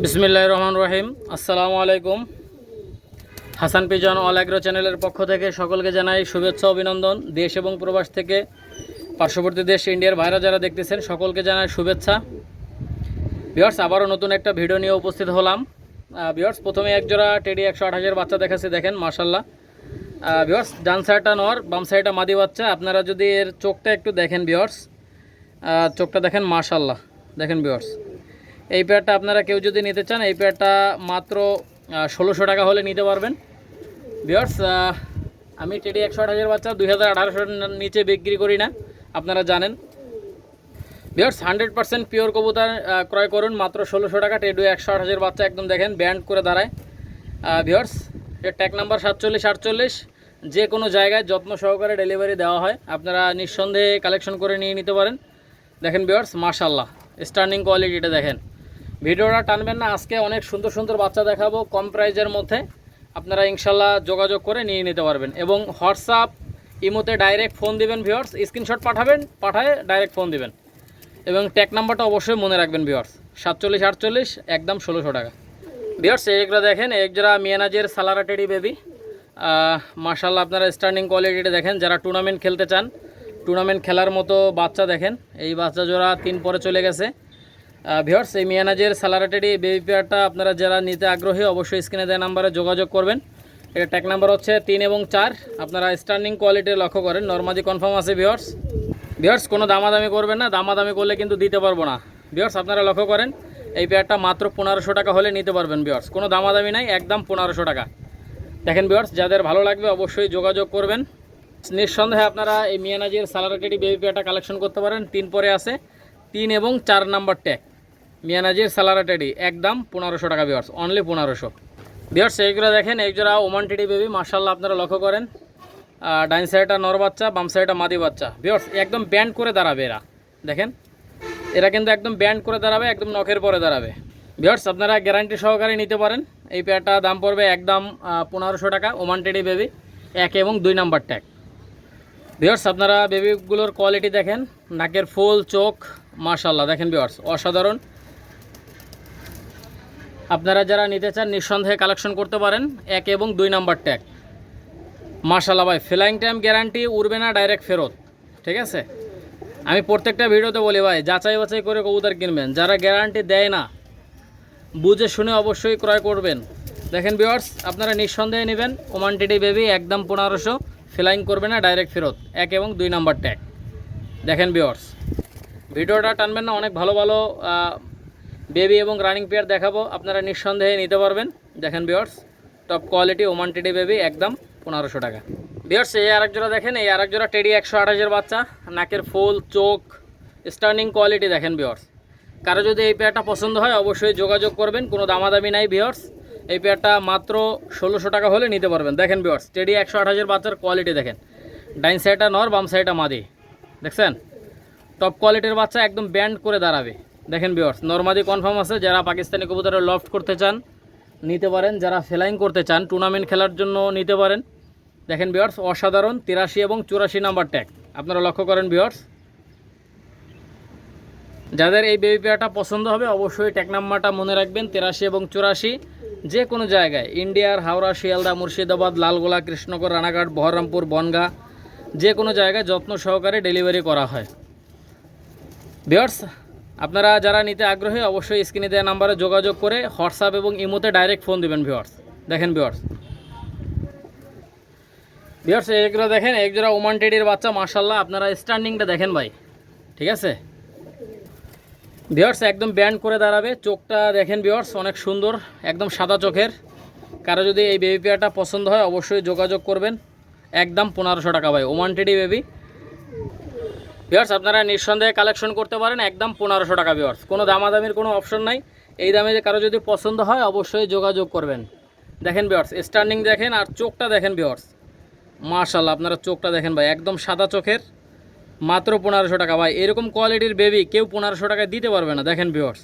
বিসমিল্লাহ রহমান রহিম আসসালামু আলাইকুম। হাসান পিজন অল অ্যাগ্রো চ্যানেলের পক্ষ থেকে সকলকে জানাই শুভেচ্ছা, অভিনন্দন। দেশ এবং প্রবাস থেকে পার্শ্ববর্তী দেশ ইন্ডিয়ার ভাইরা যারা দেখতেছেন, সকলকে জানাই শুভেচ্ছা। বিয়ার্স আবারও নতুন একটা ভিডিও নিয়ে উপস্থিত হলাম। বিয়ার্স প্রথমে একজোড়া টেডি একশো হাজার বাচ্চা দেখাচ্ছে, দেখেন মার্শাল্লাহ বিয়ার্স ডান সাইডটা নর, বাম সাইডটা মাদি বাচ্চা। আপনারা যদি এর চোখটা একটু দেখেন বিয়ার্স চোখটা দেখেন মার্শাল্লাহ দেখেন বিয়ার্স এই পেয়ারটা আপনারা কেউ যদি নিতে চান, এই পেয়ারটা মাত্র ষোলোশো টাকা হলে নিতে পারবেন। বিয়ার্স আমি টেডি একশো হাজার বাচ্চা, দুই হাজার আঠারোশোর নিচে বিক্রি করি না, আপনারা জানেন। বিয়ার্স হান্ড্রেড পার্সেন্ট পিওর কবুতর ক্রয় করুন, মাত্র ষোলোশো টাকা টেডু একশো হাজার বাচ্চা একদম দেখেন ব্যান্ড করে দাঁড়ায়। ভিওর্স এর ট্যাগ নাম্বার সাতচল্লিশ, আটচল্লিশ, যে কোনো জায়গায় যত্ন সহকারে ডেলিভারি দেওয়া হয়, আপনারা নিঃসন্দেহে কালেকশন করে নিয়ে নিতে পারেন। দেখেন বিয়ার্স মাশাল্লাহ স্টার্নিং কোয়ালিটিটা দেখেন। ভিডিওটা টানবেন না, আজকে অনেক সুন্দর সুন্দর বাচ্চা দেখাবো, কম প্রাইজের মধ্যে। আপনারা ইনশাল্লাহ যোগাযোগ করে নিয়ে নিতে পারবেন। এবং হোয়াটসঅ্যাপ, ইমোতে ডাইরেক্ট ফোন দিবেন ভিওর্স স্ক্রিনশট পাঠাবেন, পাঠায় ডাইরেক্ট ফোন দিবেন। এবং ট্যাগ নাম্বারটা অবশ্যই মনে রাখবেন ভিওর্স সাতচল্লিশ আটচল্লিশ, একদম ষোলোশো টাকা। ভিওর্স এইগুলো দেখেন একজোড়া মিয়ানাজের সালারা টেডি বেবি। মার্শাল্লাহ আপনারা স্টার্নিং কোয়ালিটিটা দেখেন, যারা টুর্নামেন্ট খেলতে চান, টুর্নামেন্ট খেলার মতো বাচ্চা দেখেন, এই বাচ্চা জোড়া তিন পরে চলে গেছে। ভিওর্স এই মিয়ানাজের সালারা টেডি বেবি পেয়ারটা আপনারা যারা নিতে আগ্রহী, অবশ্যই স্ক্রিনে দেওয়া নাম্বারে যোগাযোগ করবেন। এটা ট্যাক নাম্বার হচ্ছে তিন এবং চার। আপনারা স্টার্নিং কোয়ালিটি লক্ষ্য করেন। নর্মালি কনফার্ম আছে ভিওর্স বিয়ার্স কোনো দামাদামি করবেন না। দামাদামি করলে কিন্তু দিতে পারব না। বিয়ার্স আপনারা লক্ষ্য করেন, এই পেয়ারটা মাত্র পনেরোশো টাকা হলে নিতে পারবেন বিয়ার্স কোনো দামাদামি নাই, একদম পনেরোশো টাকা। দেখেন বিয়ার্স যাদের ভালো লাগবে, অবশ্যই যোগাযোগ করবেন। নিঃসন্দেহে আপনারা এই মিয়ানাজির সালারাটেডি বেবি পেয়ারটা কালেকশন করতে পারেন। তিন পরে আছে, তিন এবং চার নাম্বার ট্যাগ মিয়ানাজির সালারাটেডি একদম পনেরোশো টাকা বিয়ার্স অনলি পনেরোশো। বিয়ার্স এইগুলো দেখেন, এই জোড়া ওমান টেডি বেবি মার্শাল্লাহ আপনারা লক্ষ্য করেন। ডাইন সাইডটা নর বাচ্চা, বাম সাইডটা মাদি বাচ্চা। বিয়ার্স একদম ব্যান্ড করে দাঁড়াবে এরা। দেখেন, এরা কিন্তু একদম ব্যান্ড করে দাঁড়াবে, একদম নখের পরে দাঁড়াবে। বিয়ার্স আপনারা গ্যারান্টি সহকারে নিতে পারেন। এই পেয়ারটা দাম পড়বে একদম পনেরোশো টাকা ওমান টেডি বেবি এক এবং দুই নাম্বার ট্যাগ বিয়ার্স আপনারা বেবিগুলোর কোয়ালিটি দেখেন, নাকের ফুল, চোখ মাশাল্লাহ দেখেন বিয়ার্স অসাধারণ। আপনারা যারা নিতে চান নিঃসন্দেহে কালেকশন করতে পারেন। এক এবং দুই নাম্বার ট্যাগ মার্শাল্লাহ ভাই ফ্লাইং টাইম গ্যারান্টি উড়বে না ডাইরেক্ট ফেরত। ঠিক আছে? আমি প্রত্যেকটা ভিডিওতে বলি ভাই, যাচাই বাছাই করে কবুতর কিনবেন। যারা গ্যারান্টি দেয় না, বুঝে শুনে অবশ্যই ক্রয় করবেন। দেখেন বিওয়ার্স আপনারা নিঃসন্দেহে নেবেন। ওমান টিডি বেবি একদম পনেরোশো ফ্লাইং করবে না ডাইরেক্ট ফেরত। এক এবং দুই নাম্বার ট্যাগ দেখেন বিওয়ার্স ভিডিওটা টানবেন না, অনেক ভালো ভালো বেবি এবং রানিং পেয়ার দেখাবো। আপনারা নিঃসন্দেহে নিতে পারবেন। দেখেন viewers top quality Oman teddy baby, একদম পনেরোশো টাকা। বিয়ার্স এই আরেক জোড়া দেখেন, এই আরেক জোড়া টেডি একশো আঠাশের বাচ্চা। নাকের ফুল, চোখ স্টার্নিং কোয়ালিটি দেখেন বিয়ার্স কারও যদি এই পেয়ারটা পছন্দ হয়, অবশ্যই যোগাযোগ করবেন, কোনো দামাদামি নাই বিয়ার্স এই পেয়ারটা মাত্র ষোলোশো টাকা হলে নিতে পারবেন। দেখেন বিয়ার্স টেডি একশো আঠাশের বাচ্চার কোয়ালিটি দেখেন। ডাইন সাইডটা নর, বাম সাইডটা মাদি। দেখছেন? টপ কোয়ালিটির বাচ্চা একদম ব্যান্ড করে দাঁড়াবে। দেখেন বিয়ার্স নর্মাদি কনফার্ম আছে, যারা পাকিস্তানি কবুতরের লফট করতে চান, নিতে পারেন। যারা ফ্লাইং করতে চান টুর্নামেন্ট খেলার জন্য নিতে পারেন। দেখেন বিয়ার্স অসাধারণ, তিরাশি এবং চুরাশি নাম্বার ট্যাগ আপনারা লক্ষ্য করেন বিয়ার্স যাদের এই বেবি পেয়ারটা পছন্দ হবে, অবশ্যই ট্যাগ নাম্বারটা মনে রাখবেন, তিরাশি এবং চুরাশি। যে কোনো জায়গায় ইন্ডিয়ার হাওড়া, শিয়ালদা, মুর্শিদাবাদ, লালগোলা কৃষ্ণগর রানাঘাট, বহরমপুর, বনগা, যে কোনো জায়গায় যত্ন সহকারে ডেলিভারি করা হয়। ভিওর্স আপনারা যারা নিতে আগ্রহী, অবশ্যই স্ক্রিনে দেওয়া নাম্বারে যোগাযোগ করে হোয়াটসঅ্যাপ এবং ইমোতে ডাইরেক্ট ফোন দিবেন ভিওর্স দেখেন ভিওর্স ভিওর্স এগুলো দেখেন এক জোড়া ওমান টেডির বাচ্চা মার্শাল্লাহ আপনারা স্ট্যান্ডিংটা দেখেন ভাই। ঠিক আছে? ভিওর্স একদম ব্যান্ড করে দাঁড়াবে। চোখটা দেখেন ভিওর্স অনেক সুন্দর, একদম সাদা চোখের। কারও যদি এই বেবি পেয়ারটা পছন্দ হয়, অবশ্যই যোগাযোগ করবেন। একদম পনেরোশো টাকা ভাই ওমান টেডি বেবি ভিওর্স আপনারা নিঃসন্দেহে কালেকশন করতে পারেন, একদম পনেরোশো টাকা ভিওর্স কোনো দামাদামির কোনো অপশন নাই। এই দামে যে কারও যদি পছন্দ হয়, অবশ্যই যোগাযোগ করবেন। দেখেন ভিওর্স স্টার্নিং দেখেন আর চোখটা দেখেন ভিওর্স মার্শাল্লাহ আপনারা চোখটা দেখেন ভাই, একদম সাদা চোখের। মাত্র পনেরোশো টাকা। ভাই, এরকম কোয়ালিটির বেবি কেউ পনেরোশো টাকায় দিতে পারবে না, দেখেন ভিওর্স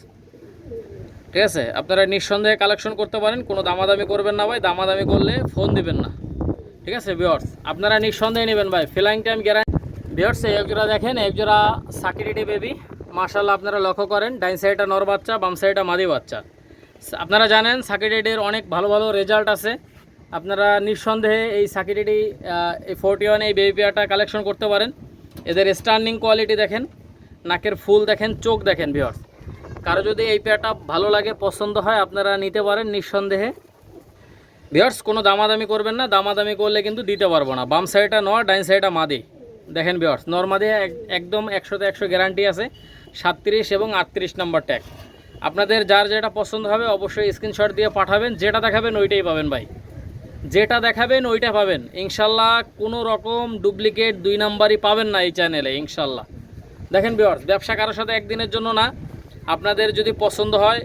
ঠিক আছে? আপনারা নিঃসন্দেহে কালেকশন করতে পারেন, কোনো দামাদামি করবেন না ভাই, দামাদামি করলে ফোন দিবেন না। ঠিক আছে ভিওর্স আপনারা নিঃসন্দেহে নেবেন ভাই ফ্লাইং টাইম গ্যারান্টি ভিওর্স এই একজোড়া দেখেন একজোড়া সাকিরিটি বেবি। মার্শাল্লাহ আপনারা লক্ষ্য করেন, ডাইন সাইডটা নর বাচ্চা, বাম সাইডটা মাদি বাচ্চা। আপনারা জানেন সাকিটেডের অনেক ভালো ভালো রেজাল্ট আছে। আপনারা নিঃসন্দেহে এই সাকিটেডি এই ফোরটি ওয়ান, এই বেবি পেয়ারটা কালেকশন করতে পারেন। এদের স্টার্নিং কোয়ালিটি দেখেন, নাকের ফুল দেখেন, চোখ দেখেন ভিওর্স কারও যদি এই পেয়ারটা ভালো লাগে, পছন্দ হয়, আপনারা নিতে পারেন নিঃসন্দেহে। ভিওর্স কোনো দামাদামি করবেন না, দামাদামি করলে কিন্তু দিতে পারব না। বাম সাইডটা নয় ডাইন সাইডটা মাদি। দেখেন ভিওর্স নর্মাদি একদম একশোতে একশো গ্যারান্টি আছে। সাতত্রিশ এবং আটত্রিশ নাম্বার ট্যাগ আপনাদের যার যেটা পছন্দ হবে অবশ্যই স্ক্রিনশট দিয়ে পাঠাবেন, যেটা দেখাবেন ওইটাই পাবেন ভাই। যেটা দেখাবেন ওইটা পাবেন। ইনশাল্লাহ কোনো রকম ডুপ্লিকেট দুই নাম্বারই পাবেন না এই চ্যানেলে ইনশাল্লাহ। দেখেন ভিওর্স ব্যবসা কারোর সাথে একদিনের জন্য না। আপনাদের যদি পছন্দ হয়,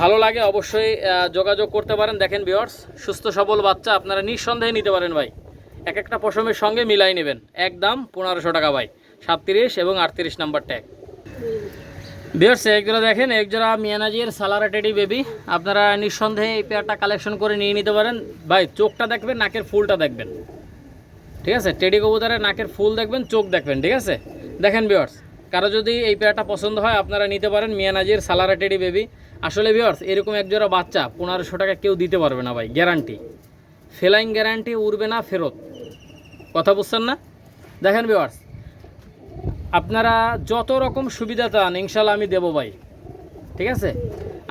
ভালো লাগে অবশ্যই যোগাযোগ করতে পারেন। দেখেন ভিওর্স সুস্থ সবল বাচ্চা আপনারা নিঃসন্দেহে নিতে পারেন ভাই। এক একটা পশমের সঙ্গে মিলাই নেবেন। একদম পনেরোশো টাকা ভাই। সাতত্রিশ এবং আটত্রিশ নাম্বার ট্যাগ বিয়ার্স একজোড়া দেখেন, একজোড়া মিয়ানাজির সালারা টেডি বেবি আপনারা নিঃসন্দেহে এই পেয়ারটা কালেকশন করে নিয়ে নিতে পারেন। ভাই, চোখটা দেখবেন, নাকের ফুলটা দেখবেন। ঠিক আছে? টেডি কবুতরের নাকের ফুল দেখবেন, চোখ দেখবেন, ঠিক আছে? দেখেন বিয়ার্স কারও যদি এই পেয়ারটা পছন্দ হয়, আপনারা নিতে পারেন মিয়ানাজির সালারা টেডি বেবি আসলে বিয়ার্স এরকম একজোড়া বাচ্চা, পনেরোশো টাকা কেউ দিতে পারবে না ভাই গ্যারান্টি ফেলাইং গ্যারান্টি উড়বে না, ফেরত। কথা বুঝছেন না? দেখেন বিয়ার্স আপনারা যত রকম সুবিধা চান ইনশাল্লাহ আমি দেবো ভাই। ঠিক আছে?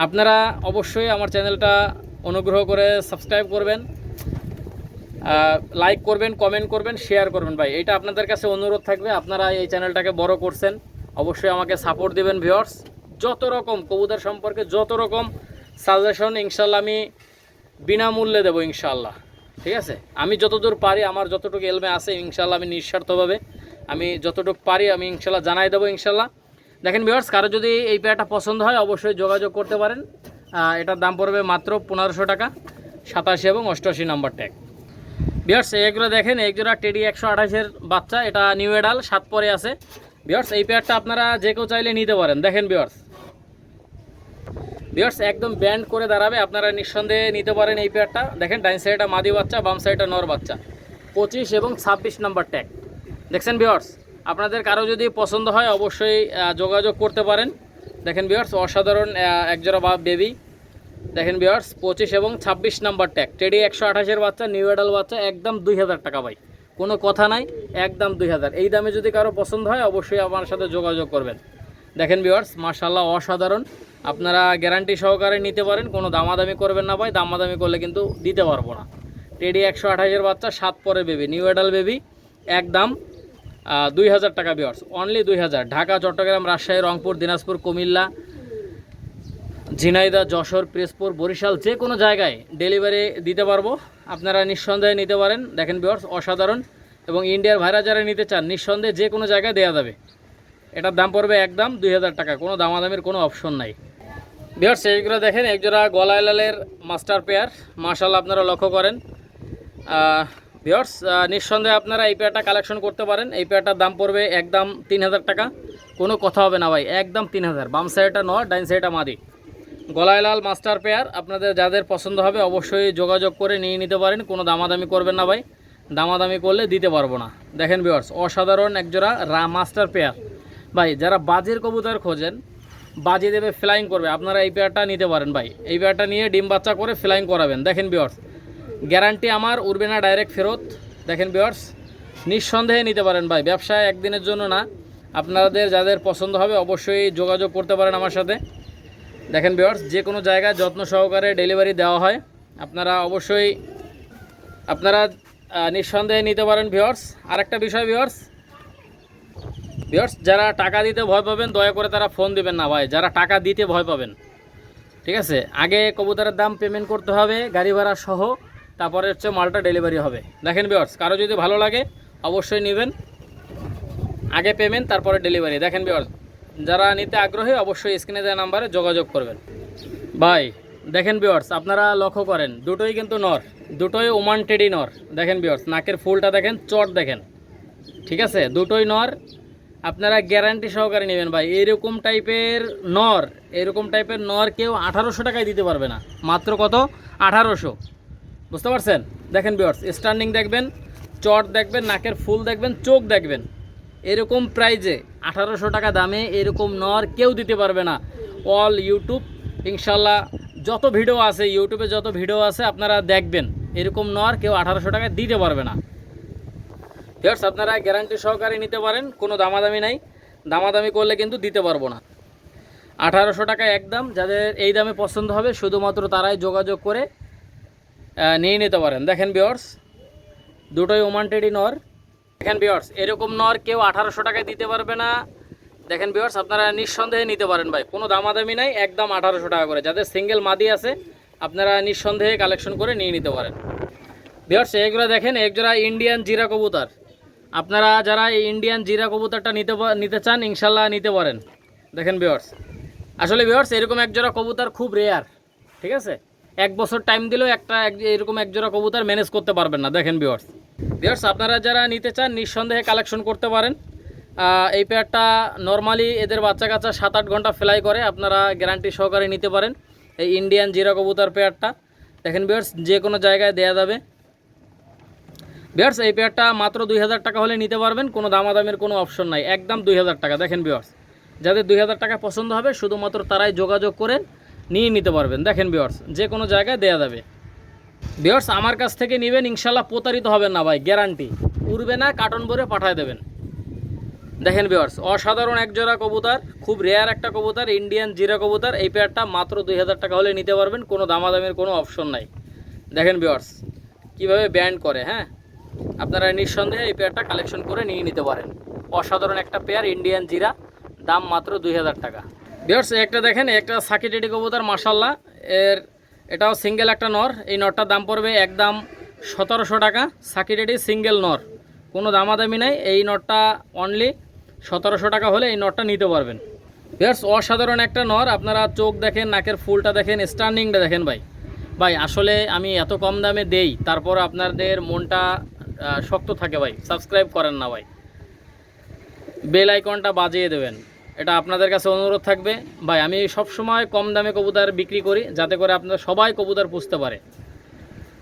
আপনারা অবশ্যই আমার চ্যানেলটা অনুগ্রহ করে সাবস্ক্রাইব করবেন লাইক করবেন কমেন্ট করবেন শেয়ার করবেন ভাই। এটা আপনাদের কাছে অনুরোধ থাকবে, আপনারা এই চ্যানেলটাকে বড় করছেন, অবশ্যই আমাকে সাপোর্ট দেবেন ভিওর্স যত রকম কবুতর সম্পর্কে যত রকম সাজেশন ইনশাল্লাহ আমি বিনামূল্যে দেবো ইনশাল্লাহ ঠিক আছে? আমি যতদূর পারি, আমার যতটুকু এলমে আছে ইনশাল্লাহ আমি নিঃস্বার্থভাবে, আমি যতটুকু পারি, আমি ইনশাল্লাহ জানাই দেবো ইনশাল্লাহ দেখেন ভিওর্স কারও যদি এই পেয়ারটা পছন্দ হয়, অবশ্যই যোগাযোগ করতে পারেন। এটার দাম পড়বে মাত্র পনেরোশো টাকা, সাতাশি এবং অষ্টআশি নম্বর ট্যাগ বিয়ার্স এগুলো দেখেন একজোড়া টেডি একশো আঠাশের বাচ্চা, এটা নিউ এডাল সাত পরে আছে। বিয়ার্স এই পেয়ারটা আপনারা যে কেউ চাইলে নিতে পারেন। দেখেন বিয়ার্স বিয়ার্স একদম ব্যান্ড করে দাঁড়াবে। আপনারা নিঃসন্দেহে নিতে পারেন এই পেয়ারটা দেখেন ডাইন সাইডটা মাদি বাচ্চা, বাম সাইডটা নর বাচ্চা। পঁচিশ এবং ছাব্বিশ নাম্বার ট্যাগ দেখছেন বিয়ার্স আপনাদের কারও যদি পছন্দ হয়, অবশ্যই যোগাযোগ করতে পারেন। দেখেন বিয়ার্স অসাধারণ একজোড়া বা বেবি দেখেন বিয়ার্স পঁচিশ এবং ছাব্বিশ নাম্বার ট্যাগ টেডি একশো আঠাশের বাচ্চা নিউ এডাল বাচ্চা, একদম দুই হাজার টাকা ভাই। কোনো কথা নাই, একদম দুই হাজার। এই দামে যদি কারও পছন্দ হয়, অবশ্যই আমার সাথে যোগাযোগ করবেন। দেখেন বিয়ার্স মার্শাল্লাহ অসাধারণ। আপনারা গ্যারান্টি সহকারে নিতে পারেন, কোনো দামাদামি করবেন না ভাই, দামাদামি করলে কিন্তু দিতে পারব না। টেডি একশো আঠাশের বাচ্চা, সাত পরে বেবি নিউ এডাল বেবি একদম দুই হাজার টাকা বিয়ার্স অনলি দুই হাজার। ঢাকা, চট্টগ্রাম, রাজশাহী, রংপুর, দিনাজপুর, কুমিল্লা ঝিনাইদা যশোর, পিরোজপুর, বরিশাল, যে কোনো জায়গায় ডেলিভারি দিতে পারব। আপনারা নিঃসন্দেহে নিতে পারেন। দেখেন বিয়ার্স অসাধারণ। এবং ইন্ডিয়ার ভাইরা যারা নিতে চান, নিঃসন্দেহে যে কোনো জায়গায় দেওয়া যাবে। এটার দাম পড়বে একদম দুই হাজার টাকা। কোনো দামাদামির কোনো অপশন নাই। বিয়ার্স এইগুলো দেখেন একজোড়া গলায় লালের মাস্টার পেয়ার মার্শাল আপনারা লক্ষ্য করেন। বিয়ার্স নিঃসন্দেহে আপনারা এই পেয়ারটা কালেকশন করতে পারেন। এই পেয়ারটার দাম পড়বে একদম তিন হাজার টাকা। কোনো কথা হবে না ভাই, একদম তিন হাজার। বাম সাইডটা নয় ডাইন সাইডটা মাদি। গলায়লাল মাস্টার পেয়ার আপনাদের যাদের পছন্দ হবে অবশ্যই যোগাযোগ করে নিয়ে নিতে পারেন। কোনো দামাদামি করবেন না ভাই। দামাদামি করলে দিতে পারব না। দেখেন বিয়ার্স অসাধারণ একজোড়া রা মাস্টার পেয়ার ভাই, যারা বাজির কবুতর খোঁজেন, বাজি দেবে ফ্লাইং করবে। আপনারা এই পেয়ারটা নিতে পারেন ভাই। এই পেয়ারটা নিয়ে ডিম বাচ্চা করে ফ্লাইং করাবেন। দেখেন বিয়ার্স গ্যারান্টি আমার উড়বে না ডাইরেক্ট ফেরত। দেখেন বিয়ার্স নিঃসন্দেহে নিতে পারেন ভাই। ব্যবসায় একদিনের জন্য না। আপনাদের যাদের পছন্দ হবে অবশ্যই যোগাযোগ করতে পারেন আমার সাথে। দেখেন বিয়ার্স যে কোনো জায়গায় যত্ন সহকারে ডেলিভারি দেওয়া হয়। আপনারা অবশ্যই, আপনারা নিঃসন্দেহে নিতে পারেন ভিওর্স আরেকটা বিষয় ভিওর্স ভিওর্স যারা টাকা দিতে ভয় পাবেন, দয়া করে তারা ফোন দিবেন না ভাই। যারা টাকা দিতে ভয় পাবেন। ঠিক আছে? আগে কবুতরের দাম পেমেন্ট করতে হবে, গাড়ি ভাড়া সহ, তারপরে হচ্ছে মালটা ডেলিভারি হবে। দেখেন ভিওর্স কারও যদি ভালো লাগে, অবশ্যই নেবেন। আগে পেমেন্ট তারপরে ডেলিভারি দেখেন ভিওর্স যারা নিতে আগ্রহী, অবশ্যই স্ক্রিনে দেওয়া নাম্বারে যোগাযোগ করবেন। ভাই, দেখেন বিয়ার্স আপনারা লক্ষ্য করেন, দুটোই কিন্তু নর। দুটোই ওমান টেডি নর। দেখেন বিয়ার্স নাকের ফুলটা দেখেন, চট দেখেন। ঠিক আছে? দুটোই নর আপনারা গ্যারান্টি সহকারে নেবেন ভাই। এরকম টাইপের নর এরকম টাইপের নর কেউ আঠারোশো টাকায় দিতে পারবে না। মাত্র কত? আঠারোশো। বুঝতে পারছেন? দেখেন বিয়ার্স স্ট্যান্ডিং দেখবেন, চট দেখবেন, নাকের ফুল দেখবেন, চোখ দেখবেন। এরকম প্রাইজে আঠারোশো টাকা দামে এরকম নর কেউ দিতে পারবে না। অল ইউটিউব ইনশাল্লাহ যত ভিডিও আছে ইউটিউবে যত ভিডিও আছে, আপনারা দেখবেন। এরকম নর কেউ আঠারোশো টাকা দিতে পারবে না। ভিউয়ার্স আপনারা গ্যারান্টি সহকারে নিতে পারেন, কোনো দামাদামি নাই। দামাদামি করলে কিন্তু দিতে পারব না। আঠারোশো টাকা একদম যাদের এই দামে পছন্দ হবে, শুধুমাত্র তারাই যোগাযোগ করে নিয়ে নিতে পারেন। দেখেন বিয়ার্স দুটোই ওমান টেডি নর। দেখেন বিয়ার্স এরকম নর কেউ আঠারোশো টাকায় দিতে পারবে না। দেখেন বিয়ার্স আপনারা নিঃসন্দেহে নিতে পারেন ভাই। কোনো দামাদামি নাই একদম আঠারোশো টাকা করে। যাদের সিঙ্গেল মাদি আছে, আপনারা নিঃসন্দেহে কালেকশন করে নিয়ে নিতে পারেন। বিয়ার্স এগুলো দেখেন একজোড়া ইন্ডিয়ান জিরা কবুতর। আপনারা যারা এই ইন্ডিয়ান জিরা কবুতরটা নিতে নিতে চান, ইনশাল্লাহ নিতে পারেন। দেখেন বিয়ার্স আসলে বিয়ার্স এরকম একজোড়া কবুতর খুব রেয়ার ঠিক আছে? এক বছর টাইম দিলেও একটা এক- এরকম একজোড়া কবুতর ম্যানেজ করতে পারবেন না, দেখেন বিয়ার্স বিয়ার্স আপনারা যারা নিতে চান, নিঃসন্দেহে কালেকশন করতে পারেন। এই পেয়ারটা নর্মালি এদের বাচ্চা কাচ্চা সাত আট ঘণ্টা ফ্লাই করে, আপনারা গ্যারান্টি সহকারে নিতে পারেন। এই ইন্ডিয়ান জিরা কবুতর পেয়ারটা দেখেন বিয়ার্স যে কোনো জায়গায় দেয়া যাবে। বিয়ার্স এই পেয়ারটা মাত্র দুই হাজার টাকা হলে নিতে পারবেন, কোনো দামাদামের কোনো অপশন নাই, একদম দুই হাজার টাকা। দেখেন বিয়ার্স যাদের দুই হাজার টাকা পছন্দ হবে, শুধুমাত্র তারাই যোগাযোগ করে নিয়ে নিতে পারবেন। দেখেন বিয়ার্স যে কোনো জায়গায় দেয়া যাবে। বিয়ার্স আমার কাছ থেকে নেবেন ইনশাল্লাহ প্রতারিত হবেন না ভাই গ্যারান্টি উড়বে না কার্টন ভরে পাঠায় দেবেন। দেখেন বিয়ার্স অসাধারণ এক জোড়া কবুতর, খুব রেয়ার একটা কবুতর ইন্ডিয়ান জিরা কবুতর, এই পেয়ারটা মাত্র দুই হাজার টাকা হলে নিতে পারবেন, কোনো দামাদামের কোনো অপশন নাই। দেখেন বিয়ার্স কীভাবে ব্যান্ড করে হ্যাঁ? আপনারা নিঃসন্দেহে এই পেয়ারটা কালেকশন করে নিয়ে নিতে পারেন। অসাধারণ একটা পেয়ার ইন্ডিয়ান জিরা, দাম মাত্র দুই হাজার টাকা। বিয়ার্স একটা দেখেন একটা সাকিটেডি কবুতর মাসাল্লাহ এর, এটাও সিঙ্গেল একটা নর। এই নরটার দাম পড়বে একদম সতেরোশো টাকা। সাকিটেডি সিঙ্গেল নর। কোনো দামাদামি নাই। এই নটটা অনলি সতেরোশো টাকা হলে এই নটটা নিতে পারবেন। বিয়ার্স অসাধারণ একটা নর। আপনারা চোখ দেখেন, নাকের ফুলটা দেখেন স্ট্যান্ডিংটা দেখেন ভাই। ভাই, আসলে আমি এত কম দামে দেই, তারপর আপনাদের মনটা শক্ত থাকে ভাই। সাবস্ক্রাইব করেন না ভাই। বেল আইকনটা বাজিয়ে দেবেন। এটা আপনাদের কাছে অনুরোধ থাকবে। ভাই, আমি সব সময় কম দামে কবুতর বিক্রি করি, যাতে করে আপনারা সবাই কবুতর পুষতে পারে।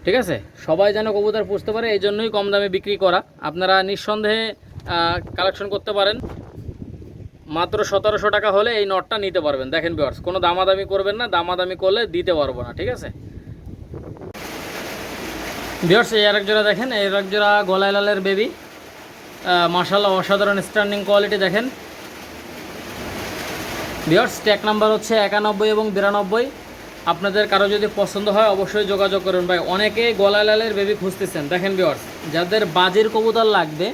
ঠিক আছে? সবাই যেন কবুতর পুষতে পারে, এই জন্যই কম দামে বিক্রি করা। আপনারা নিঃসন্দেহে কালেকশন করতে পারেন। মাত্র সতেরোশো টাকা হলে এই নটটা নিতে পারবেন। দেখেন বিয়ার্স কোনো দামাদামি করবেন না, দামাদামি করলে দিতে পারব না। ঠিক আছে? বিয়ার্স এই আরেক জোড়া দেখেন, এই আরেক জোড়া লালের বেবি মার্শাল্লাহ অসাধারণ স্ট্যান্ডিং কোয়ালিটি দেখেন। বিয়ার্স ট্যাক নাম্বার হচ্ছে একানব্বই এবং বিরানব্বই। আপনাদের কারও যদি পছন্দ হয়, অবশ্যই যোগাযোগ করুন ভাই। অনেকে গলায় লালের বেবি খুঁজতেছেন। দেখেন বিয়ার্স যাদের বাজির কবুতর লাগবে,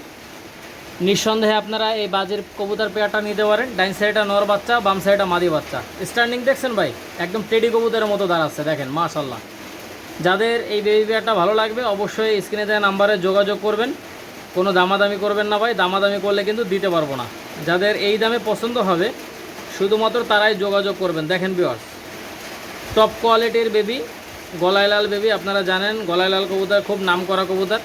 নিঃসন্দেহে আপনারা এই বাজির কবুতর পেয়ারটা নিতে পারেন। ডাইন সাইডটা নর বাচ্চা, বাম সাইডটা মাদি বাচ্চা। স্ট্যান্ডিং দেখছেন ভাই? একদম টেডি কবুতরের মতো দাঁড়াচ্ছে, দেখেন মাশাল্লাহ যাদের এই বেবি পেয়ারটা ভালো লাগবে, অবশ্যই স্ক্রিনে দেওয়া নাম্বারে যোগাযোগ করবেন। কোনো দামাদামি করবেন না ভাই, দামাদামি করলে কিন্তু দিতে পারব না। যাদের এই দামে পছন্দ হবে, শুধুমাত্র তারাই যোগাযোগ করবেন। দেখেন বিয়ার্স টপ কোয়ালিটির বেবি গলায় লাল বেবি আপনারা জানেন, গলায় লাল কবুতর, খুব নাম করা কবুতর।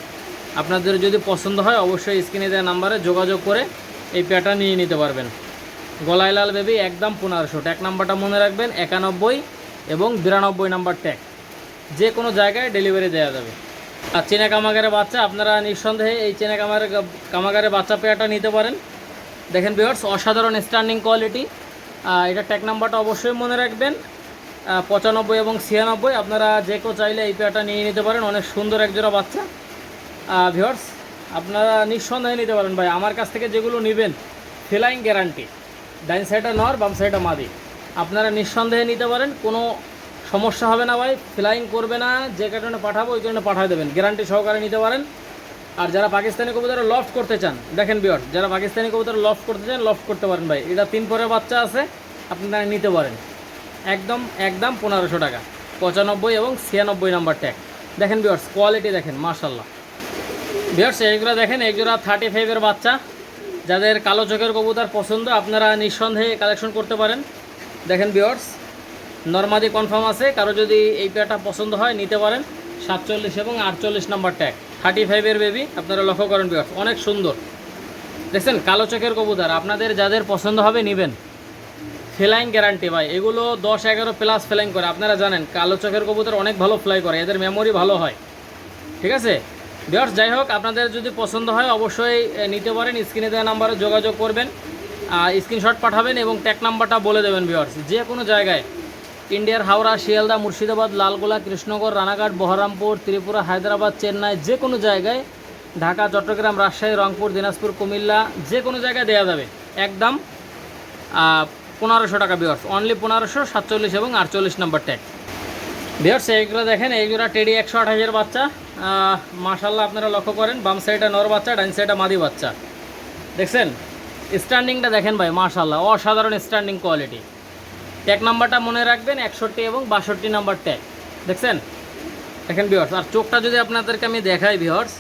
আপনাদের যদি পছন্দ হয়, অবশ্যই স্ক্রিনে দেওয়া নাম্বারে যোগাযোগ করে এই পেয়ারটা নিয়ে নিতে পারবেন। গলায় লাল বেবি একদম পনেরোশো। ট্যাক নাম্বারটা মনে রাখবেন, একানব্বই এবং বিরানব্বই নাম্বার ট্যাগ যে কোনো জায়গায় ডেলিভারি দেওয়া যাবে। আর চেনা কামাগারের বাচ্চা, আপনারা নিঃসন্দেহে এই চেনা কামার কামাগারের বাচ্চা পেয়ারটা নিতে পারেন। দেখেন বিয়ার্স অসাধারণ স্ট্যান্ডিং কোয়ালিটি এটা ট্যাক নাম্বারটা অবশ্যই মনে রাখবেন। পঁচানব্বই এবং ছিয়ানব্বই, আপনারা যে কেউ চাইলে এই পেয়ারটা নিয়ে নিতে পারেন। অনেক সুন্দর একজোড়া বাচ্চা। ভিওর্স আপনারা নিঃসন্দেহে নিতে পারেন ভাই। আমার কাছ থেকে যেগুলো নেবেন ফ্লাইং গ্যারান্টি ডাইন সাইডটা নর, বাম সাইডটা মাদি। আপনারা নিঃসন্দেহে নিতে পারেন। কোনো সমস্যা হবে না ভাই ফ্লাইং করবে না, যে কারণে পাঠাবো, ওই কারণে পাঠিয়ে দেবেন। গ্যারান্টি সহকারে নিতে পারেন। আর যারা পাকিস্তানি কবুতরে লফট করতে চান, দেখেন বিয়র যারা পাকিস্তানি কবুতরে লফট করতে চান লফট করতে পারেন ভাই। এটা তিন পরের বাচ্চা আছে, আপনারা নিতে পারেন। একদম একদম পনেরোশো টাকা। পঁচানব্বই এবং ছিয়ানব্বই নাম্বার ট্যাগ দেখেন বিয়ার্স কোয়ালিটি দেখেন মার্শাল্লাহ বিয়ার্স এইগুলো দেখেন, এইগুলো থার্টি ফাইভের বাচ্চা। যাদের কালো চোখের কবুতর পছন্দ, আপনারা নিঃসন্দেহে কালেকশন করতে পারেন। দেখেন বিয়ার্স নর্মাদি কনফার্ম আছে, কারও যদি এই পেয়ারটা পছন্দ হয়, নিতে পারেন। সাতচল্লিশ এবং আটচল্লিশ নাম্বার ট্যাগ থার্টি ফাইভের বেবি আপনারা লক্ষ্য করেন বিয়ার্স অনেক সুন্দর। দেখছেন, কালো চোখের কবুতর, আপনাদের যাদের পছন্দ হবে, নেবেন। ফ্লাইং গ্যারান্টি ভাই, এগুলো দশ, এগারো প্লাস ফ্লাইং করে, আপনারা জানেন, কালো চোখের কবুতর অনেক ভালো ফ্লাই করে, এদের মেমোরি ভালো হয়। ঠিক আছে? বিয়ার্স যাই হোক, আপনাদের যদি পছন্দ হয়, অবশ্যই নিতে পারেন স্ক্রিনে দেওয়া নাম্বারে যোগাযোগ করবেন। স্ক্রিনশট পাঠাবেন এবং ট্যাগ নাম্বারটা বলে দেবেন বিয়ার্স যে কোনো জায়গায়। ইন্ডিয়ার হাওড়া, শিয়ালদা, মুর্শিদাবাদ, লালগোলা কৃষ্ণনগর রানাঘাট, বহরমপুর, ত্রিপুরা, হায়দ্রাবাদ, চেন্নাই, যে কোনো জায়গায় ঢাকা, চট্টগ্রাম, রাজশাহী, রংপুর, দিনাজপুর, কুমিল্লা, যে কোনো জায়গায় দেওয়া যাবে। একদম পনেরোশো টাকা বিয়ার্স অনলি পনেরোশো, সাতচল্লিশ এবং আটচল্লিশ নাম্বার ট্যাগ বিয়ার্স এইগুলো দেখেন এইগুলো টেডি একশো আঠাশের বাচ্চা। মাশাল্লাহ আপনারা লক্ষ্য করেন, বাম সাইডে নর বাচ্চা ডাইন সাইডে মাদি বাচ্চা। দেখছেন? স্ট্যান্ডিংটা দেখেন ভাই মাশাল্লাহ অসাধারণ স্ট্যান্ডিং কোয়ালিটি ট্যাগ নাম্বারটা মনে রাখবেন, একষট্টি এবং বাষট্টি নাম্বার ট্যাগ দেখছেন? দেখেন বিহর্স আর চোখটা যদি আপনাদেরকে আমি দেখাই বিহর্স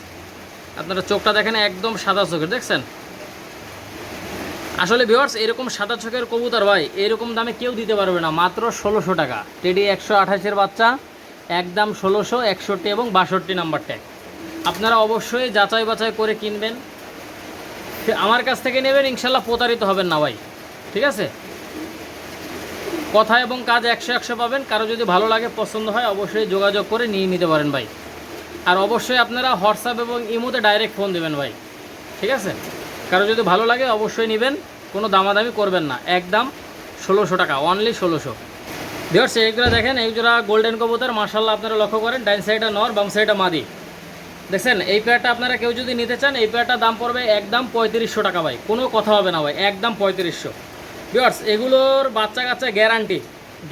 আপনারা চোখটা দেখেন একদম সাদা চোখের, দেখছেন? আসলে ভিওয়ার্স এরকম সাদা চোখের কবুতর ভাই, এরকম দামে কেউ দিতে পারবে না, মাত্র ষোলোশো টাকা। টেডি একশো আঠাশের বাচ্চা, একদম ষোলোশো, একষট্টি এবং বাষট্টি নাম্বার ট্যাগ আপনারা অবশ্যই যাচাই বাছাই করে কিনবেন। আমার কাছ থেকে নেবেন, ইনশাল্লাহ প্রতারিত হবেন না ভাই। ঠিক আছে? কথা এবং কাজ একশো একশো পাবেন। কারও যদি ভালো লাগে, পছন্দ হয়, অবশ্যই যোগাযোগ করে নিয়ে নিতে পারেন ভাই। আর অবশ্যই আপনারা হোয়াটসঅ্যাপ এবং ইমোতে ডাইরেক্ট ফোন দেবেন ভাই। ঠিক আছে? কারও যদি ভালো লাগে, অবশ্যই নেবেন। কোনো দামাদামি করবেন না। একদম ষোলোশো টাকা অনলি ষোলোশো। ভিওর্স এইগুলো দেখেন, এই জোড়া গোল্ডেন কবুতর মার্শাল্লাহ আপনারা লক্ষ্য করেন, ডাইন সাইডে নর, বাম সাইডে মাদি। দেখছেন? এই পেয়ারটা আপনারা কেউ যদি নিতে চান, এই পেয়ারটার দাম পড়বে একদম পঁয়ত্রিশশো টাকা ভাই। কোনো কথা হবে না ভাই, একদম পঁয়ত্রিশশো। ভিওর্স এগুলোর বাচ্চা কাচ্চা গ্যারান্টি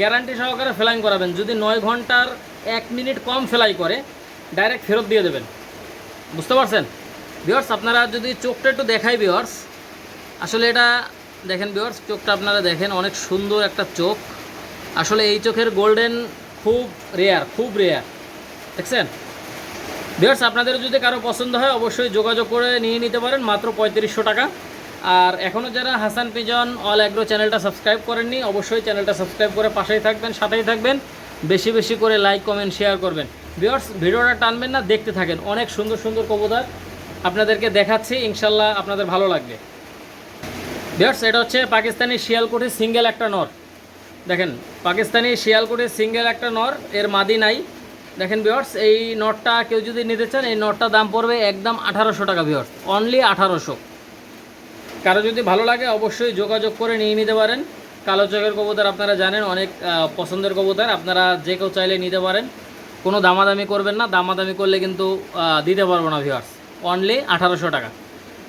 গ্যারান্টি সহকারে ফেলাইং করাবেন। যদি নয় ঘণ্টার এক মিনিট কম ফেলাই করে ডাইরেক্ট ফেরত দিয়ে দেবেন। বুঝতে পারছেন? বিয়ার্স আপনারা যদি চোখটা একটু দেখাই বিয়ার্স আসলে এটা, দেখেন বিয়ার্স চোখটা আপনারা দেখেন, অনেক সুন্দর একটা চোখ। আসলে এই চোখের গোল্ডেন খুব রেয়ার খুব রেয়ার দেখছেন? বিয়ার্স আপনাদের যদি কারও পছন্দ হয়, অবশ্যই যোগাযোগ করে নিয়ে নিতে পারেন, মাত্র পঁয়ত্রিশশো টাকা। আর এখনও যারা হাসান পিজন অল অ্যাগ্রো চ্যানেলটা সাবস্ক্রাইব করেননি, অবশ্যই চ্যানেলটা সাবস্ক্রাইব করে পাশেই থাকবেন, সাথেই থাকবেন। বেশি বেশি করে লাইক, কমেন্ট, শেয়ার করবেন। বিয়ার্স ভিডিওটা টানবেন না, দেখতে থাকেন। অনেক সুন্দর সুন্দর কবুতর আপনাদেরকে দেখাচ্ছি, ইনশাল্লাহ আপনাদের ভালো লাগবে। বিয়ার্স এটা হচ্ছে পাকিস্তানি শিয়ালকুটি সিঙ্গেল একটা নর। দেখেন, পাকিস্তানি শিয়ালকুটি সিঙ্গেল একটা নর, এর মাদি নাই। দেখেন বিয়ার্স এই নটটা কেউ যদি নিতে চান, এই নটটার দাম পড়বে একদম আঠারোশো টাকা বিয়ার্স অনলি আঠারোশো। কারও যদি ভালো লাগে, অবশ্যই যোগাযোগ করে নিয়ে নিতে পারেন। কালো চোখের কবুতর আপনারা জানেন, অনেক পছন্দের কবুতর। আপনারা যে কেউ চাইলে নিতে পারেন। কোনো দামাদামি করবেন না। দামাদামি করলে কিন্তু দিতে পারব না ভিউয়ার্স অনলি আঠারোশো টাকা।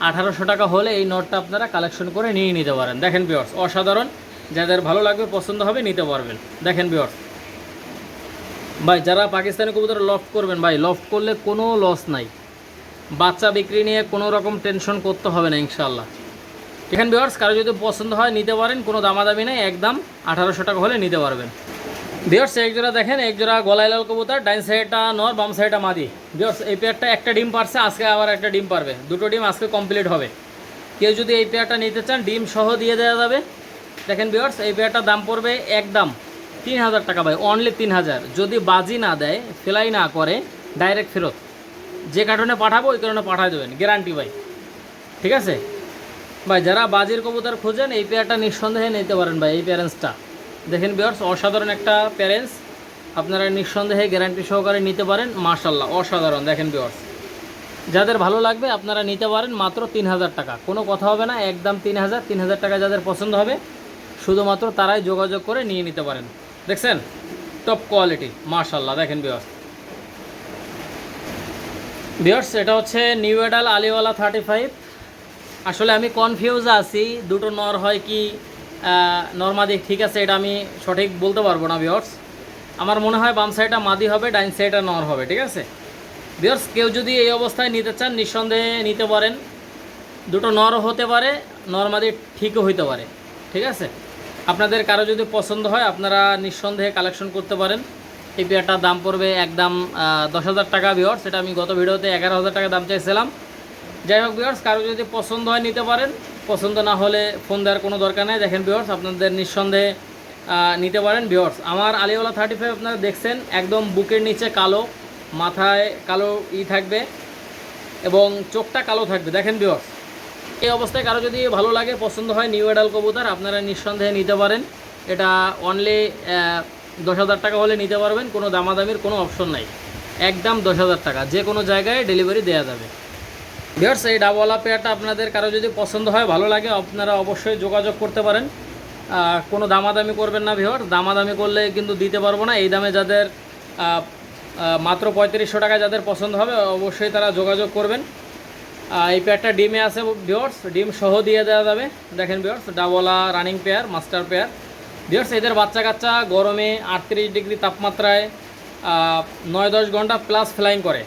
আঠারোশো টাকা হলে এই নোটটা আপনারা কালেকশন করে নিয়ে নিতে পারেন। দেখেন ভিউয়ার্স অসাধারণ। যাদের ভালো লাগবে, পছন্দ হবে, নিতে পারবেন। দেখেন ভিউয়ার্স ভাই, যারা পাকিস্তানি কবুতর লফট করবেন, ভাই লফট করলে কোনো লস নাই। বাচ্চা বিক্রি নিয়ে কোনো রকম টেনশন করতে হবে না ইনশাল্লাহ এখানে ভিওয়ার্স কারও যদি পছন্দ হয়, নিতে পারেন, কোনো দামাদামি নেই, একদম আঠারোশো টাকা হলে নিতে পারবেন। ভিওর্স এক জোড়া দেখেন, এক জোড়া গলায় লাল কবুতর ডাইন সাইডটা নর, বাম সাইডটা মাদি। ভিওর্স এই পেয়ারটা একটা ডিম পারছে, আজকে আবার একটা ডিম পারবে। দুটো ডিম আজকে কমপ্লিট হবে। কেউ যদি এই পেয়ারটা নিতে চান, ডিম সহ দিয়ে দেওয়া যাবে। দেখেন ভিওর্স এই পেয়ারটার দাম পড়বে একদম তিন হাজার টাকা ভাই অনলি তিন হাজার। যদি বাজি না দেয় ফেলাই না করে ডাইরেক্ট ফেরত। যে কারণে পাঠাবো, ওই কারণে পাঠায় দেবেন গ্যারান্টি ভাই। ঠিক আছে? ভাই, যারা বাজির কবুতর খোঁজেন, এই পেয়ারটা নিঃসন্দেহে নিতে পারেন ভাই, এই প্যারেন্টসটা দেখেন বিয়ার্স অসাধারণ একটা প্যারেন্টস আপনারা নিঃসন্দেহে গ্যারান্টি সহকারে নিতে পারেন মার্শাল্লাহ অসাধারণ, দেখেন বিয়ার্স যাদের ভালো লাগবে, আপনারা নিতে পারেন মাত্র তিন হাজার টাকা। কোনো কথা হবে না, একদম তিন হাজার তিন হাজার টাকা যাদের পছন্দ হবে, শুধুমাত্র তারাই যোগাযোগ করে নিয়ে নিতে পারেন। দেখছেন? টপ কোয়ালিটি মার্শাল্লাহ দেখেন বিয়ার্স বিয়ার্স এটা হচ্ছে নিউ এডাল আলিওয়ালা থার্টি ফাইভ আসলে আমি কনফিউজ আছি, দুটো নর হয় কি নর্মাদি ঠিক আছে, এটা আমি সঠিক বলতে পারব না বিয়ার্স আমার মনে হয় বাম সাইডটা মাদি হবে ডাইন সাইডটা নর হবে, ঠিক আছে? বিয়ার্স কেউ যদি এই অবস্থায় নিতে চান, নিঃসন্দেহে নিতে পারেন। দুটো নর হতে পারে নর্মাদি ঠিকও হইতে পারে, ঠিক আছে? আপনাদের কারও যদি পছন্দ হয়, আপনারা নিঃসন্দেহে কালেকশন করতে পারেন। এই পেয়ারটার দাম পড়বে একদম দশ হাজার টাকা বিয়ার্স সেটা আমি গত ভিডিওতে এগারো হাজার টাকা দাম চাইছিলাম। যাই হোক বিয়ার্স কারও যদি পছন্দ হয় নিতে পারেন। পছন্দ না হলে ফোন দেওয়ার কোনো দরকার নেই। দেখেন বিয়ার্স আপনাদের নিঃসন্দেহে নিতে পারেন বিয়ার্স আমার আলিওয়ালা থার্টি ফাইভ আপনারা দেখছেন, একদম বুকের নিচে কালো, মাথায় কালো ই থাকবে এবং চোখটা কালো থাকবে। দেখেন বিয়ার্স এই অবস্থায় কারও যদি ভালো লাগে, পছন্দ হয় নিউ এডাল কবুতর, আপনারা নিঃসন্দেহে নিতে পারেন। এটা অনলি দশ হাজার টাকা হলে নিতে পারবেন, কোনো দামাদামির কোনো অপশন নাই। একদম দশ হাজার টাকা যে কোনো জায়গায় ডেলিভারি দেওয়া যাবে। ভিওর্স এই ডাবওয়ালা পেয়ারটা আপনাদের কারও যদি পছন্দ হয়, ভালো লাগে, আপনারা অবশ্যই যোগাযোগ করতে পারেন। কোনো দামাদামি করবেন না ভিওর দামাদামি করলে কিন্তু দিতে পারব না। এই দামে যাদের মাত্র পঁয়ত্রিশশো টাকায় যাদের পছন্দ হবে, অবশ্যই তারা যোগাযোগ করবেন। এই পেয়ারটা ডিমে আছে ভিওর্স ডিম সহ দিয়ে দেওয়া যাবে। দেখেন viewers ডাবলা running pair master pair viewers এদের বাচ্চা কাচ্চা গরমে আটত্রিশ ডিগ্রি তাপমাত্রায় নয় দশ ঘণ্টা প্লাস ফ্লাইং করে।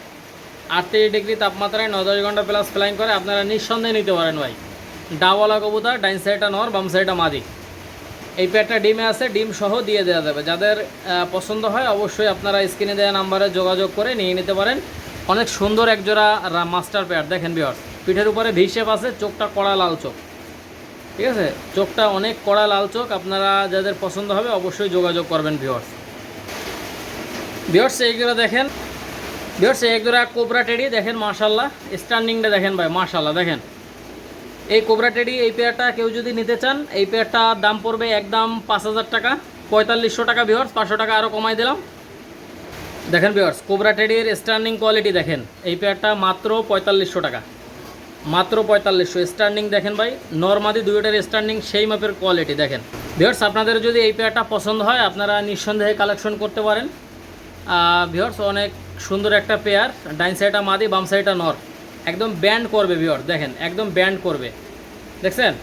আটত্রিশ ডিগ্রি তাপমাত্রায় ন দশ ঘণ্টা প্লাস ফ্লাইং করে, আপনারা নিঃসন্দেহে নিতে পারেন ভাই। ডাওয়ালা কবুতর, ডাইন সাইডটা নর, বাম সাইডটা মাদি। এই পেয়ারটা ডিমে আছে, ডিম সহ দিয়ে দেওয়া যাবে। যাদের পছন্দ হয়, অবশ্যই আপনারা স্ক্রিনে দেওয়া নাম্বারে যোগাযোগ করে নিয়ে নিতে পারেন। অনেক সুন্দর একজোড়া মাস্টার পেয়ার দেখেন বিয়ার পিঠের উপরে ভিশেপ আছে, চোখটা কড়া লাল চোখ। ঠিক আছে? চোখটা অনেক কড়া লাল চোখ। আপনারা যাদের পছন্দ হবে, অবশ্যই যোগাযোগ করবেন ভিওর্স ভিওর্স এইগুলো দেখেন। ভিওর্স একজোড়া কোবরা টেডি, দেখেন মার্শাল্লাহ স্ট্যান্ডিংটা দেখেন ভাই মার্শাল্লাহ দেখেন। এই কোবরা টেডি, এই পেয়ারটা কেউ যদি নিতে চান, এই পেয়ারটার দাম পড়বে একদম পাঁচ হাজার টাকা, পঁয়তাল্লিশশো টাকা ভিওর্স পাঁচশো টাকা আরও কমাই দিলাম। দেখেন ভিওর্স কোবরা টেডির স্ট্যান্ডিং কোয়ালিটি দেখেন, এই পেয়ারটা মাত্র পঁয়তাল্লিশশো টাকা। মাত্র পঁয়তাল্লিশশো স্ট্যান্ডিং দেখেন ভাই, নর্মাদি দুইটার স্ট্যান্ডিং সেই মাপের কোয়ালিটি দেখেন। ভিওর্স আপনাদের যদি এই পেয়ারটা পছন্দ হয়, আপনারা নিঃসন্দেহে কালেকশন করতে পারেন। ভিওর্স অনেক সুন্দর একটা পেয়ার ডাইন সাইডটা মাদি, বাম সাইডটা নর একদম ব্যান্ড করবে ভিওর দেখেন, একদম ব্যান্ড করবে। দেখছেন?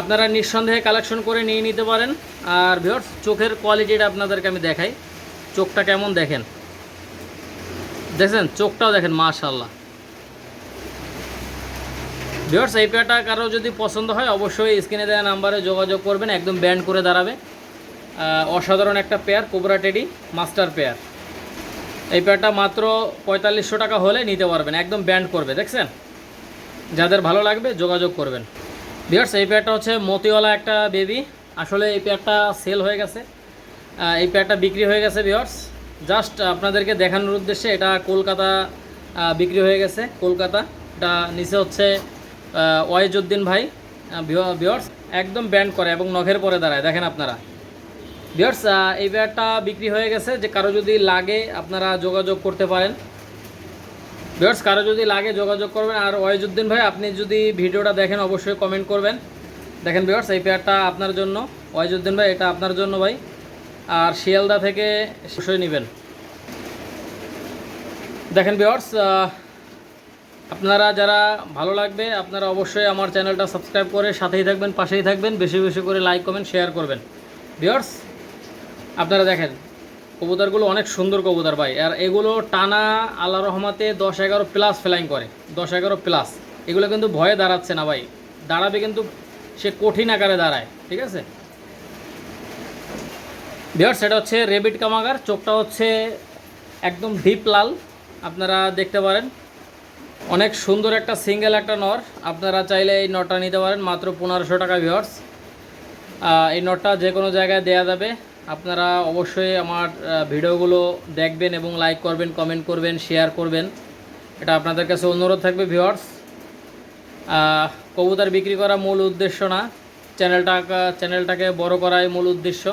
আপনারা নিঃসন্দেহে কালেকশন করে নিয়ে নিতে পারেন। আর ভিওর্স চোখের কোয়ালিটিটা আপনাদেরকে আমি দেখাই। চোখটা কেমন দেখেন? দেখছেন? চোখটাও দেখেন মাশাল্লাহ ভিওর্স এই পেয়ারটা কারও যদি পছন্দ হয়, অবশ্যই স্ক্রিনে দেওয়া নাম্বারে যোগাযোগ করবেন, একদম ব্যান্ড করে দাঁড়াবে। অসাধারণ একটা pair cobra teddy master pair এই পেয়ারটা মাত্র পঁয়তাল্লিশশো টাকা হলে নিতে পারবেন একদম ব্যান্ড করবে দেখছেন? যাদের ভালো লাগবে যোগাযোগ করবেন। ভিওর্স এই পেয়ারটা হচ্ছে মতিওয়ালা একটা বেবি আসলে এই পেয়ারটা সেল হয়ে গেছে। এই পেয়ারটা বিক্রি হয়ে গেছে ভিওর্স জাস্ট আপনাদেরকে দেখানোর উদ্দেশ্যে এটা কলকাতা বিক্রি হয়ে গেছে কলকাতা। এটা নিচে হচ্ছে আহ, ওয়াইজুদ্দিন ভাই। ভিওর্স একদম ব্যান্ড করে এবং নখের পরে দাঁড়ায় দেখেন আপনারা। ভিওর্স এই ব্যাগটা বিক্রি হয়ে গেছে। যে কারও যদি লাগে, আপনারা যোগাযোগ করতে পারেন। ভিওর্স কারও যদি লাগে, যোগাযোগ করবেন। আর ওয়াইজুদ্দিন ভাই, আপনি যদি ভিডিওটা দেখেন, অবশ্যই কমেন্ট করবেন। দেখেন ভিওর্স এই পেয়ারটা আপনার জন্য। ওয়াইজুদ্দিন ভাই, এটা আপনার জন্য ভাই। আর শিয়ালদা থেকে অবশ্যই নেবেন। দেখেন ভিওর্স আপনারা যারা ভালো লাগবে, আপনারা অবশ্যই আমার চ্যানেলটা সাবস্ক্রাইব করে সাথেই থাকবেন, পাশেই থাকবেন। বেশি বেশি করে লাইক কমেন্ট শেয়ার করবেন। ভিওর্স আপনারা দেখেন, কবুতরগুলো অনেক সুন্দর কবুতর ভাই। আর এগুলো টানা আল্লাহ রহমাতে দশ এগারো প্লাস ফ্লাইং করে, দশ এগারো প্লাস এগুলো কিন্তু ভয়ে দাঁড়াচ্ছে না ভাই। দাঁড়াবে কিন্তু সে কঠিন আকারে দাঁড়ায়, ঠিক আছে? ভিওর সেটা হচ্ছে রেবিট কামাগার, চোখটা হচ্ছে একদম ডিপ লাল। আপনারা দেখতে পারেন, অনেক সুন্দর একটা সিঙ্গেল একটা নর। আপনারা চাইলে এই নটটা নিতে পারেন, মাত্র পনেরোশো টাকা ভিওর্স এই নোটটা যে কোনো জায়গায় দেয়া যাবে। আপনারা অবশ্যই আমার ভিডিওগুলো দেখবেন এবং লাইক করবেন কমেন্ট করবেন শেয়ার করবেন। এটা আপনাদের কাছে অনুরোধ থাকবে ভিওয়ার্স কবুতর বিক্রি করা মূল উদ্দেশ্য না চ্যানেলটা চ্যানেলটাকে বড় করাই মূল উদ্দেশ্য।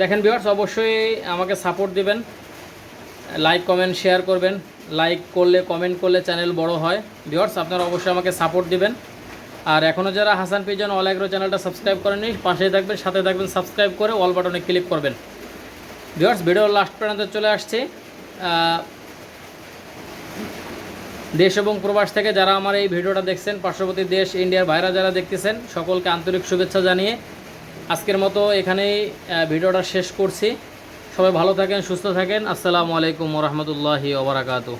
দেখেন ভিওয়ার্স অবশ্যই আমাকে সাপোর্ট দিবেন। লাইক কমেন্ট শেয়ার করবেন। লাইক করলে কমেন্ট করলে চ্যানেল বড় হয়। ভিওয়ার্স আপনারা অবশ্যই আমাকে সাপোর্ট দিবেন। আর এখনও যারা হাসান পিজন অল অ্যাগ্রো চ্যানেলটা সাবস্ক্রাইব করেননি, পাশেই থাকবেন, সাথে থাকবেন, সাবস্ক্রাইব করে অল বাটনে ক্লিক করবেন। ভিওর্স ভিডিওর লাস্ট পর্যন্ত চলে আসছে। দেশ এবং প্রবাস থেকে যারা আমার এই ভিডিওটা দেখছেন, পার্শ্ববর্তী দেশ, ইন্ডিয়ার ভাইরা যারা দেখতেছেন, সকলকে আন্তরিক শুভেচ্ছা জানিয়ে আজকের মতো এখানেই ভিডিওটা শেষ করছি। সবাই ভালো থাকেন, সুস্থ থাকেন। আসসালামু আলাইকুম রহমতুল্লাহি ওবরাকাতু